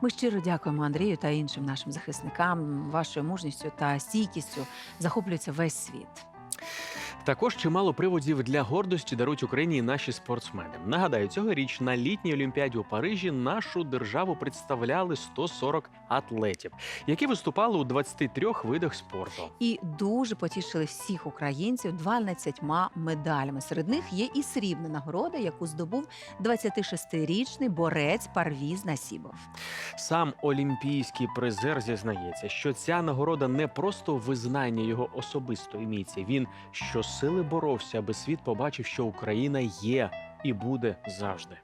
Ми щиро дякуємо Андрію та іншим нашим захисникам. Вашою мужністю та стійкістю захоплюється весь світ. Також чимало приводів для гордості дарують Україні наші спортсмени. Нагадаю, цьогоріч на літній олімпіаді у Парижі нашу державу представляли 140 атлетів, які виступали у 23 видах спорту. І дуже потішили всіх українців 12 медалями. Серед них є і срібна нагорода, яку здобув 26-річний борець Парвіз Насібов. Сам олімпійський призер зізнається, що ця нагорода не просто визнання його особистої міці. Він щосили боровся, аби світ побачив, що Україна є і буде завжди.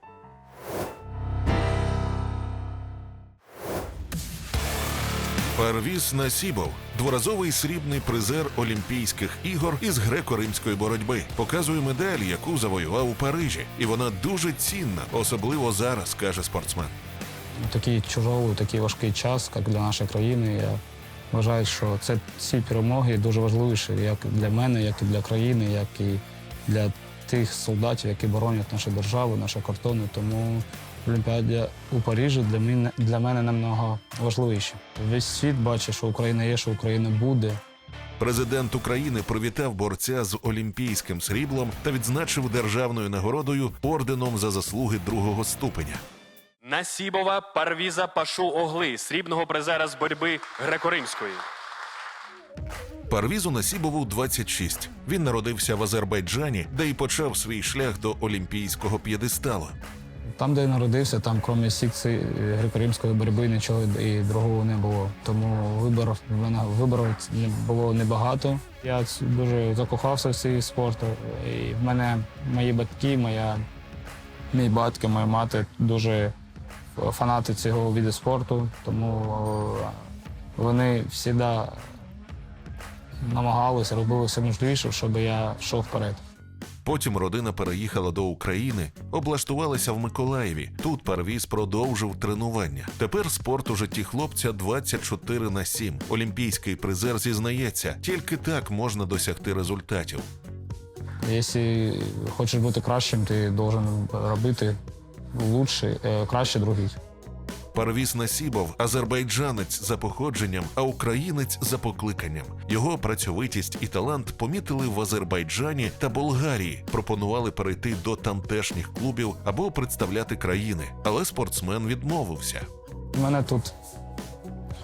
Парвіз Насібов, дворазовий срібний призер Олімпійських ігор із греко-римської боротьби, показує медаль, яку завоював у Парижі, і вона дуже цінна, особливо зараз, каже спортсмен. такий чужовий, такий важкий час, як для нашої країни. Вважаю, що це ці перемоги дуже важливіші як для мене, як і для країни, як і для тих солдатів, які боронять нашу державу, наші кордони. Тому Олімпіада у Парижі для мене для мене намного важливіше. Весь світ бачить, що Україна є, що Україна буде. Президент України привітав борця з олімпійським сріблом та відзначив державною нагородою орденом за заслуги другого ступеня. Насібова Парвіза Пашу Огли, срібного призера з боротьби греко-римської. Парвізу Насібову 26. Він народився в Азербайджані, де й почав свій шлях до олімпійського п'єдесталу. Там, де я народився, там, крім секції е, греко-римської боротьби, нічого і другого не було. Тому виборів в мене виборів було небагато. Я дуже закохався в цей спорт. І в мене мої батьки, моя, мій батько, моя мати дуже фанати цього виду спорту, тому е, вони завжди намагалися, робили все можливіше, щоб я йшов вперед. Потім родина переїхала до України, облаштувалася в Миколаєві. Тут Парвіз продовжив тренування. Тепер спорт у житті хлопця 24 на 7. Олімпійський призер зізнається, тільки так можна досягти результатів. Якщо хочеш бути кращим, ти должен робити лучше, е, краще других. Парвіз Насібов азербайджанець за походженням, а українець за покликанням. Його працьовитість і талант помітили в Азербайджані та Болгарії. Пропонували перейти до тамтешніх клубів або представляти країни, але спортсмен відмовився. У мене тут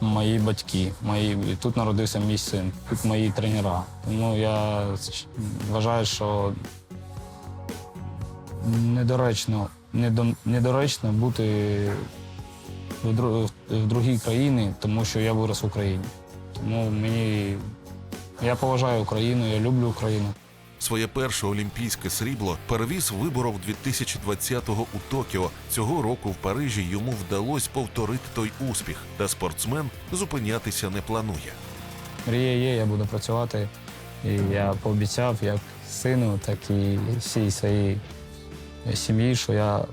мої батьки, мої, тут народився мій син, тут мої тренера. Тому я вважаю, що недоречно, недо, недоречно бути в, другій країні, тому що я вирос в Україні. Тому мені я поважаю Україну, я люблю Україну. Своє перше олімпійське срібло Парвіз виборов 2020-го у Токіо. Цього року в Парижі йому вдалося повторити той успіх, та спортсмен зупинятися не планує. Мрія є, я буду працювати. І я пообіцяв як сину, так і всій своїй сім'ї, що я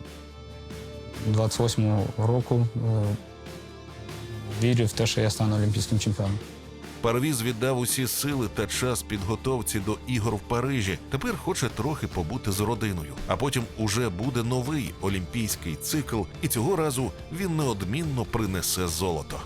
28-го року е, вірю в те, що я стану олімпійським чемпіоном. Парвіз віддав усі сили та час підготовці до ігор в Парижі. Тепер хоче трохи побути з родиною. А потім уже буде новий олімпійський цикл, і цього разу він неодмінно принесе золото.